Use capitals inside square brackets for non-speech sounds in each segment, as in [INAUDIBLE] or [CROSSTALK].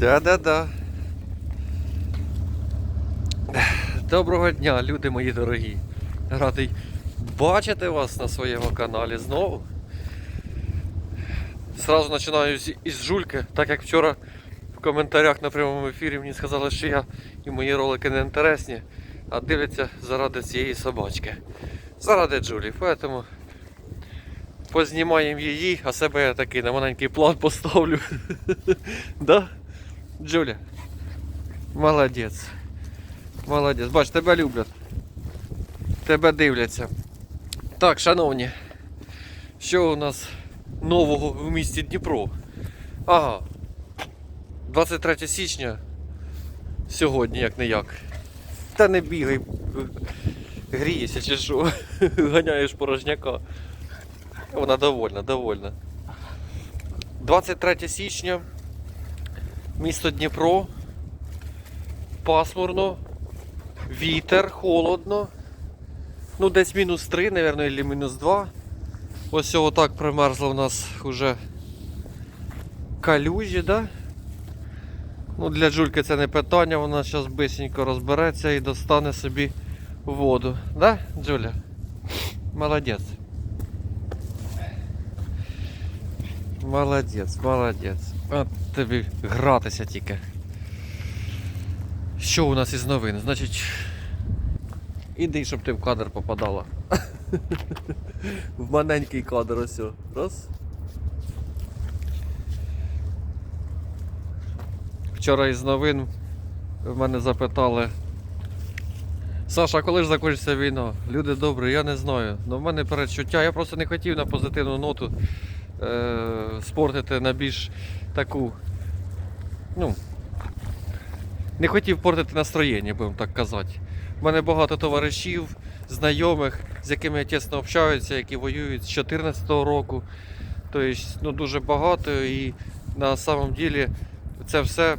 Да-да-да. Доброго дня, люди мої дорогі. Радий бачити вас на своєму каналі знову. Сразу починаю із жульки, так як вчора в коментарях на прямому ефірі мені сказали, що я і мої ролики не інтересні, а дивляться заради цієї собачки. Заради Джулі. Поэтому познімаємо її, а себе я такий на маленький план поставлю. [LAUGHS] да? Джуля. Молодець. Молодець. Бач, тебе люблять. Тебе дивляться. Так, шановні. Що у нас нового в місті Дніпро? Ага. 23 січня. Сьогодні, як не як. Та не бігай. Грієшся чи що? [LAUGHS] Ганяєш порожняка. Вона довольна, довольна. 23 січня. Місто Дніпро. Пасмурно. Вітер, холодно. Ну, десь мінус 3, мабуть, або мінус 2. Ось цього так примерзло в нас вже калюжі, да? Ну, для Джульки це не питання, вона зараз бисенько розбереться і достане собі воду. Да, Джуля? Молодець. Молодець, молодець. От тобі гратися тільки. Що у нас із новин? Значить. Іди, щоб ти в кадр попадала. [LAUGHS] в маленький кадр ось. Раз. Вчора із новин в мене запитали. Саша, а коли ж закінчиться війна? Люди добрі, я не знаю. Ну в мене передчуття. Я просто не хотів на позитивну ноту спортити на більш таку. Ну, не хотів портити настроєння, будемо так казати. У мене багато товаришів, знайомих, з якими я тісно общаюся, які воюють з 2014 року. Тобто, ну, дуже багато і на самом ділі це все,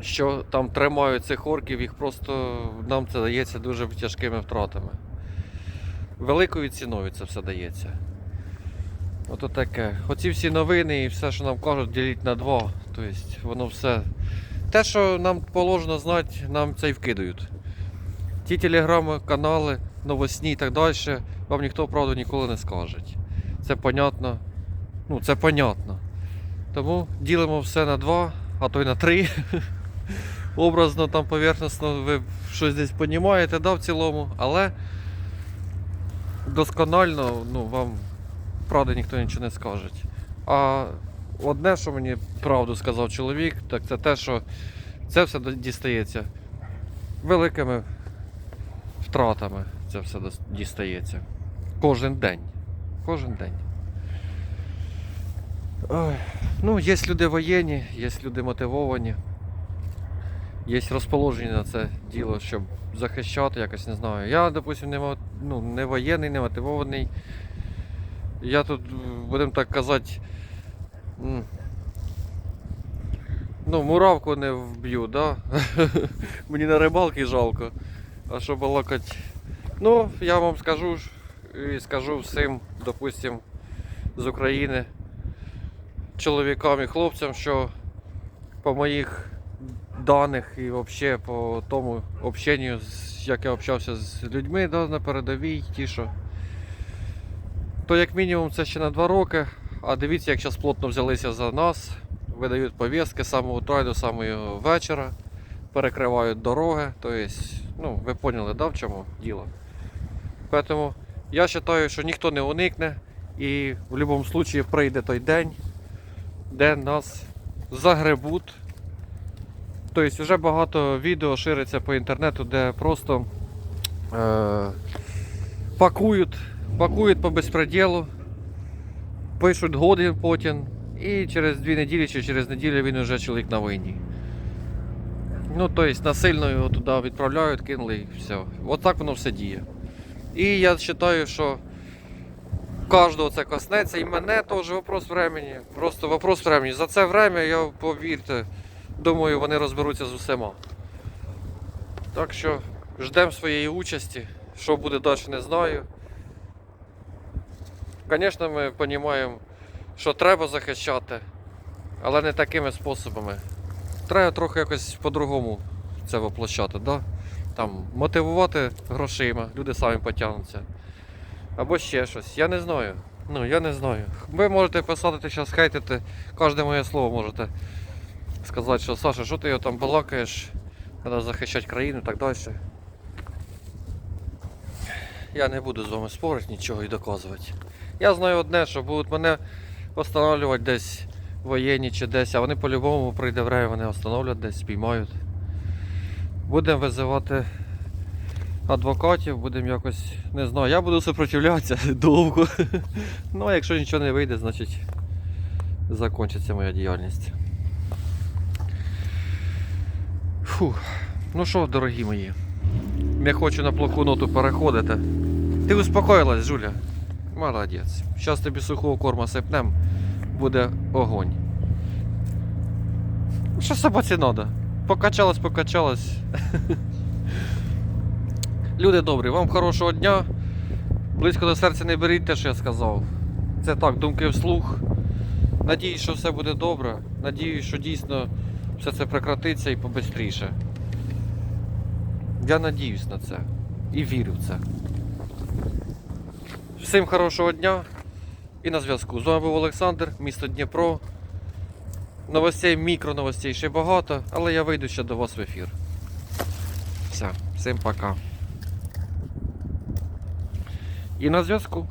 що там тримають цих орків, їх просто нам це дається дуже тяжкими втратами. Великою ціною це все дається. Ото таке. Оці всі новини і все, що нам кажуть, діліть на два. Тобто воно все. Те, що нам положено знати, нам це і вкидають. Ті телеграми, канали, новосні і так далі, вам ніхто правду ніколи не скаже. Це понятно. Ну, це понятно. Тому ділимо все на два, а то й на три. [LAUGHS] Образно там поверхностно ви щось десь понімаєте, да, в цілому, але досконально ну, вам правда ніхто нічого не скаже. А одне, що мені правду сказав чоловік, так це те, що це все дістається великими втратами. Це все дістається. Кожен день. Кожен день. Ну, є люди воєнні, є люди мотивовані. Є розположені на це діло, щоб захищати, якось не знаю. Я, допустим, не, ну, не воєнний, не мотивований. Я тут, будемо так казати, ну, муравку не вб'ю, да? [LAUGHS] Мені на рибалки жалко. А що балакать. Ну, я вам скажу і скажу всім, допустим, з України, чоловікам і хлопцям, що по моїх даних і взагалі по тому общенню, як я общався з людьми да, на передовій, ті, що то як мінімум це ще на 2 роки. А дивіться, як зараз плотно взялися за нас, видають повістки з самого утра до самого вечора, перекривають дороги. Тобто, ну, ви поняли, да, в чому діло. Тому я вважаю, що ніхто не уникне і в будь-якому випадку прийде той день, де нас загребуть. Тобто вже багато відео шириться по інтернету, де просто е, пакують, пакують по безпреділу, пишуть годи потім, і через дві неділі чи через неділю він вже чоловік на війні. Ну, тобто насильно його туди відправляють, кинули і все. От так воно все діє. І я вважаю, що кожного це коснеться, і мене теж вопрос времени. Просто вопрос времени. За це время, я повірте, думаю, вони розберуться з усіма. Так що ждемо своєї участі. Що буде далі, не знаю. Звісно, ми розуміємо, що треба захищати, але не такими способами. треба трохи якось по-другому це воплощати, да? Там, мотивувати грошима, люди самі потягнуться. Або ще щось. Я не знаю. Ну, я не знаю. Ви можете писати зараз хейтити, кожне моє слово можете сказати, що Саша, що ти його там балакаєш, треба захищати країну і так далі. Я не буду з вами спорити нічого і доказувати. Я знаю одне, що будуть мене встановлювати десь воєнні чи десь, а вони по-любому прийде время, вони встановлять десь, спіймають. Будемо визивати адвокатів, будемо якось, не знаю, я буду сопротивлятися [LAUGHS] довго. Ну, а якщо нічого не вийде, значить закінчиться моя діяльність. Фух. Ну що, дорогі мої, не хочу на плоху ноту переходити. Ти успокоїлась, Жуля? Молодець. Зараз тобі сухого корма сипнем, буде огонь. Що собаці треба? Покачалась, покачалась. [LAUGHS] Люди добрі, вам хорошого дня. Близько до серця не беріть те, що я сказав. Це так, думки вслух. Надіюсь, що все буде добре. Надіюсь, що дійсно все це прекратиться і побистріше. Я надіюсь на це і вірю в це. Всім хорошого дня і на зв'язку. З вами був Олександр, місто Дніпро. Новостей, мікроновостей ще багато, але я вийду ще до вас в ефір. Все, всім пока. І на зв'язку.